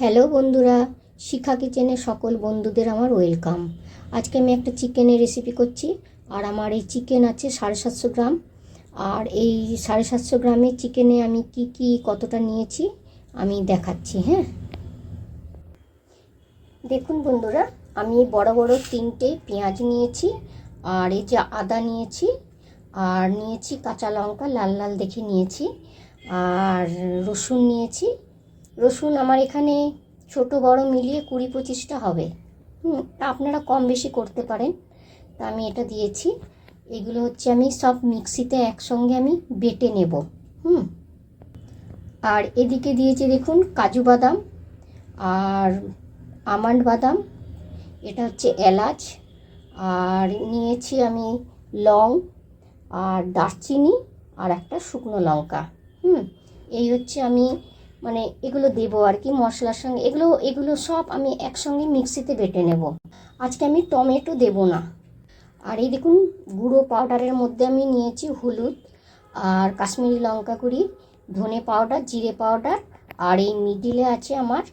Hello বন্ধুরা, শিখা কিচেনে সকল বন্ধুদের আমার ওয়েলকাম। আজকে আমি একটা চিকেনের রেসিপি করছি, আর আমার এই চিকেন আছে সাড়ে সাতশো গ্রাম। আর এই সাড়ে সাতশো গ্রামে চিকেনে আমি কি কি, কতটা নিয়েছি, আমি দেখাচ্ছি হ্যাঁ? দেখুন বন্ধুরা, আমি বড় বড় তিনটে পেঁয়াজ নিয়েছি, আর এই যে আদা নিয়েছি, আর নিয়েছি কাঁচা লঙ্কা, লাল লাল দেখে নিয়েছি, আর রসুন নিয়েছি রসুন আমার এখানে ছোট, বড় মিলিয়ে কুড়ি পঁচিশটা হবে। আপনারা কম বেশি করতে পারেন। তা আমি এটা দিয়েছি। এগুলো হচ্ছে আমি সব মিক্সিতে একসঙ্গে আমি বেটে নেব। হুম। আর এদিকে দিয়েছি দেখুন কাজু বাদাম আর আমন্ড বাদাম। এটা হচ্ছে এলাচ। আর নিয়েছি আমি লং আর দারচিনি আর একটা শুকনো লঙ্কা। হুম, এই হচ্ছে আমি মানে এগুলো দেবো আর কি, মশলার সঙ্গে। এগুলো এগুলো সব আমি একসঙ্গে মিক্সিতে বেটে নেব। আজকে আমি টমেটো দেব না। আর এই দেখুন, গুঁড়ো পাউডারের মধ্যে আমি নিয়েছি হলুদ আর কাশ্মীরি লঙ্কা গুঁড়ি, ধনে পাউডার, জিরে পাউডার আর এই মিডিলে আছে আমার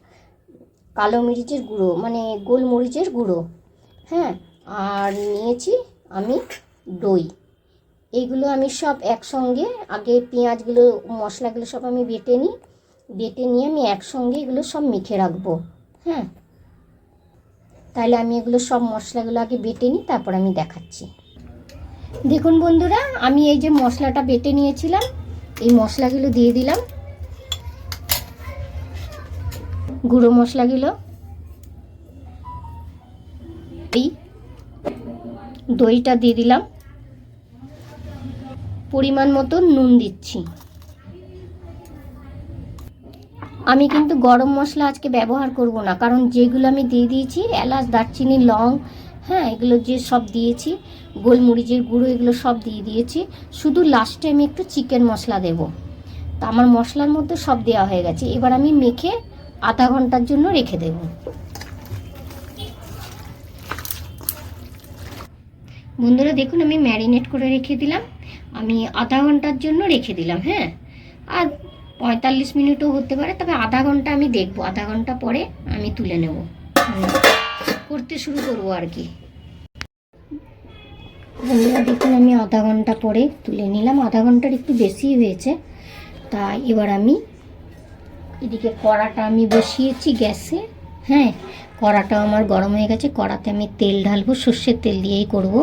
কালো মরিচের গুঁড়ো মানে গোলমরিচের গুঁড়ো। হ্যাঁ আর নিয়েছি আমি দই। এইগুলো আমি সব একসঙ্গে আগে পেঁয়াজগুলো, মশলাগুলো সব আমি বেটে নিই। বেটে নিয়ে আমি একসঙ্গে এগুলো সব মেখে রাখব। হ্যাঁ? তাহলে আমি এগুলো সব মশলাগুলো আগে বেটে নিই, তারপর আমি দেখাচ্ছি। দেখুন বন্ধুরা, আমি এই যে মশলাটা বেটে নিয়েছিলাম, এই মশলাগুলো দিয়ে দিলাম। গুঁড়ো মশলাগুলো, এই দইটা দিয়ে দিলাম। পরিমাণ মতো নুন দিচ্ছি। আমি কিন্তু গরম মশলা আজকে ব্যবহার করব না, কারণ যেগুলো আমি দিয়ে দিয়েছি, এলাচ, দারচিনি, লং হ্যাঁ এগুলো যে সব দিয়েছি, গোলমরিচের গুঁড়ো, এগুলো সব দিয়ে দিয়েছি, শুধু লাস্টে আমি একটু চিকেন মশলা দেব। তা আমার মশলার মধ্যে সব দেওয়া হয়ে গেছে, এবার আমি মেখে আধা ঘণ্টার জন্য রেখে দেব। বন্ধুরা, দেখুন আমি ম্যারিনেট করে রেখে দিলাম, আমি আধা ঘণ্টার জন্য রেখে দিলাম হ্যাঁ। আর পঁয়তাল্লিশ মিনিটও হতে পারে, তবে আধা ঘণ্টা আমি দেখব, আধা ঘণ্টা পরে আমি তুলে নেব। করতে শুরু করব আর কি। বন্ধুরা, দেখুন, আমি আধা ঘণ্টা পরে তুলে নিলাম। আধা ঘণ্টার একটু বেশি হয়েছে তা এবার আমি এদিকে কড়াটা আমি বসিয়েছি গ্যাসে। হ্যাঁ কড়াটাও আমার গরম হয়ে গেছে, কড়াতে আমি তেল ঢালবো, সর্ষের তেল দিয়েই করব।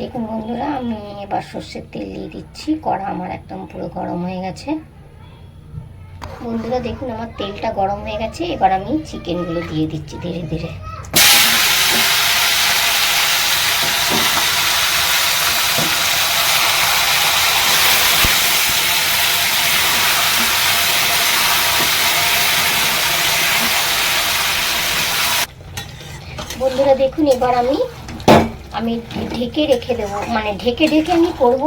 দেখুন বন্ধুরা, আমি এবার সর্ষের তেল দিয়ে দিচ্ছি। কড়া আমার একদম পুরো গরম হয়ে গেছে। বন্ধুরা, দেখুন আমার তেলটা গরম হয়ে গেছে। এবার আমি চিকেনগুলো দিয়ে দিচ্ছি ধীরে ধীরে। বন্ধুরা, দেখুন এবার আমি আমি ঢেকে রেখে দেবো। মানে ঢেকে ঢেকে আমি করব।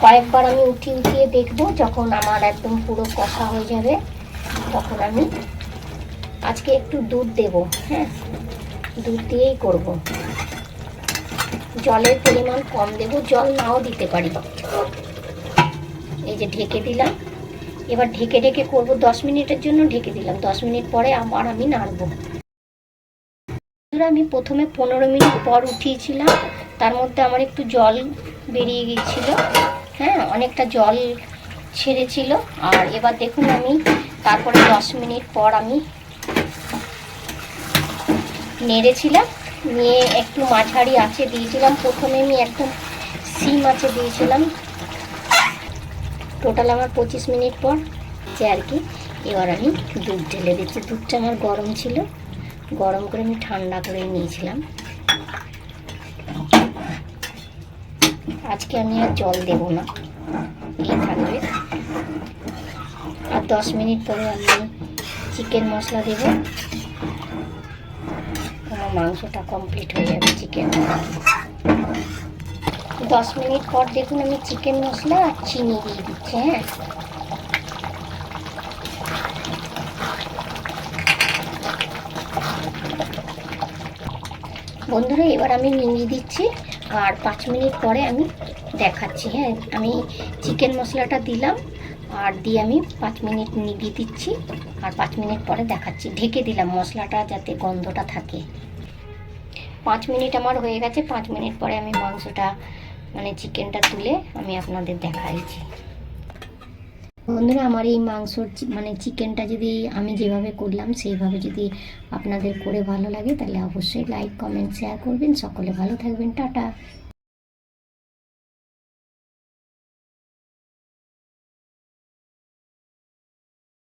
কয়েকবার আমি উঠিয়ে উঠিয়ে দেখব যখন আমার একদম পুরো কষা হয়ে যাবে, তখন আমি আজকে একটু দুধ দেব হ্যাঁ? দুধ দিয়েই করব। জলের পরিমাণ কম দেব, জল নাও দিতে পারি। এই যে ঢেকে দিলাম। এবার ঢেকে ঢেকে করব, দশ মিনিটের জন্য ঢেকে দিলাম। দশ মিনিট পরে আবার আমি নাড়বো। আমি প্রথমে পনেরো মিনিট পর উঠিয়েছিলাম। তার মধ্যে আমার একটু জল বেরিয়ে গিয়েছিল। হ্যাঁ অনেকটা জল ছেড়েছিল। আর এবার দেখুন আমি, তারপরে দশ মিনিট পর আমি নেড়েছিলাম। নিয়ে একটু মাঝারি আছে দিয়েছিলাম। প্রথমে আমি একদম সিম আছে দিয়েছিলাম। টোটাল আমার পঁচিশ মিনিট পর, যে আর কি, এবার আমি দুধ ঢেলে দিচ্ছি। দুধটা আমার গরম ছিল। গরম করে আমি ঠান্ডা করে নিয়েছিলাম। আজকে আমি আর জল দেব না। এই থাকবে আর দশ মিনিট পরে আমি চিকেন মশলা দেব। আমার মাংসটা কমপ্লিট হয়ে যাবে চিকেন দশ মিনিট পর দেখুন আমি চিকেন মশলা আর চিনি দিয়ে দিচ্ছি হ্যাঁ? বন্ধুরা, এবার আমি নিয়ে দিচ্ছি আর পাঁচ মিনিট পরে আমি দেখাচ্ছি। হ্যাঁ আমি চিকেন মশলাটা দিলাম আর দিয়ে আমি পাঁচ মিনিট নিভিয়ে দিচ্ছি আর পাঁচ মিনিট পরে দেখাচ্ছি। ঢেকে দিলাম মশলাটা যাতে গন্ধটা থাকে। পাঁচ মিনিট আমার হয়ে গেছে। পাঁচ মিনিট পরে আমি মাংসটা মানে চিকেনটা তুলে আমি আপনাদের দেখাইছি বন্ধুরা, আমার এই মাংসর মানে চিকেনটা যদি আমি যেভাবে করলাম, সেইভাবে যদি আপনাদের করে ভালো লাগে, তাহলে অবশ্যই লাইক কমেন্ট শেয়ার করবেন। সকলে ভালো থাকবেন। টাটা।